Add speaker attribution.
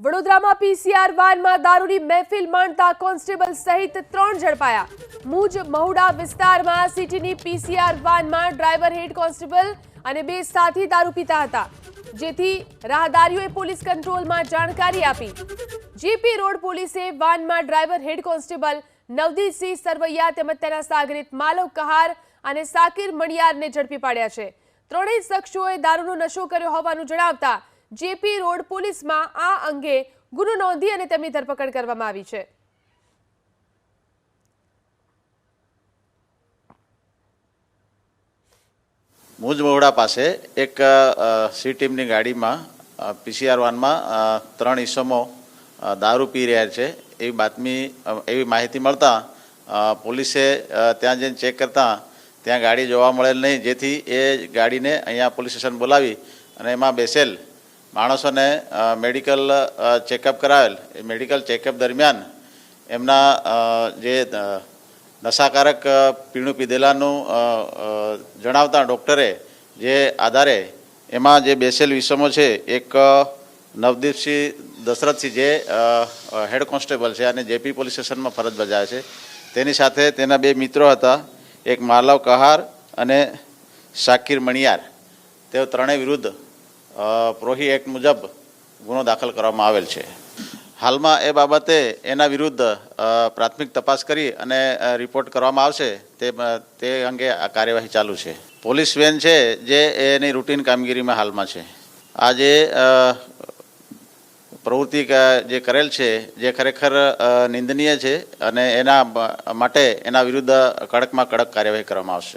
Speaker 1: વડોદરામાં પીસીઆર વાનમાં દારૂની મહેફિલ માણતા કોન્સ્ટેબલ સહિત ત્રણ ઝડપાયા. મુજ મહુડા વિસ્તારમાં સિટીની પીસીઆર વાનમાં ડ્રાઈવર હેડ કોન્સ્ટેબલ અને બે સાથી દારૂ પીતા હતા, જેથી રાહદારીઓએ પોલીસ કંટ્રોલમાં જાણકારી આપી. જીપી રોડ પોલીસે વાનમાં driver head constable Navdeepsinh Sarvaiya તેમજ તેના સાગરિત માલવ કહાર અને સાકિર મણિયારને ઝડપી પાડ્યા છે. ત્રણેય શખ્સોએ દારૂનો નશો કર્યો હોવાનું જણાવતા જેપી રોડ પોલીસમાં આ અંગે ગુનો નોંધી અને તેમની ધરપકડ કરવામાં આવી છે.
Speaker 2: મુજ પાસે એક સી ટીમની ગાડીમાં પીસીઆર વાનમાં ત્રણ ઈસમો દારૂ પી રહ્યા છે. એવી બાતમી એવી માહિતી મળતા પોલીસે ત્યાં જઈને ચેક કરતા ત્યાં ગાડી જોવા મળેલ નહીં. જેથી એ ગાડીને અહીંયા પોલીસ સ્ટેશન બોલાવી અને એમાં બેસેલ માણસોને મેડિકલ ચેકઅપ કરાવેલ. એ મેડિકલ ચેકઅપ દરમિયાન એમના જે નશાકારક પીણું પીધેલાનું જણાવતા ડૉક્ટરે જે આધારે એમાં જે બેસેલ વિષમો છે, એક નવદીપસિંહ દશરથસિંહ જે હેડ કોન્સ્ટેબલ છે અને જેપી પોલીસ સ્ટેશનમાં ફરજ બજાવે છે. તેની સાથે તેના બે મિત્રો હતા, એક માલવ કહાર અને શાકિર મણિયાર. તેઓ ત્રણેય વિરુદ્ધ પ્રોહી એક્ટ મુજબ ગુનો દાખલ કરવામાં આવેલ છે. હાલમાં એ બાબતે એના વિરુદ્ધ પ્રાથમિક તપાસ કરી અને રિપોર્ટ કરવામાં આવશે તે તે અંગે આ કાર્યવાહી ચાલુ છે. પોલીસ વેન છે જે એની રૂટીન કામગીરીમાં હાલમાં છે. આજે પ્રવૃત્તિ જે કરેલ છે જે ખરેખર નિંદનીય છે અને એના માટે એના વિરુદ્ધ કડકમાં કડક કાર્યવાહી કરવામાં આવશે.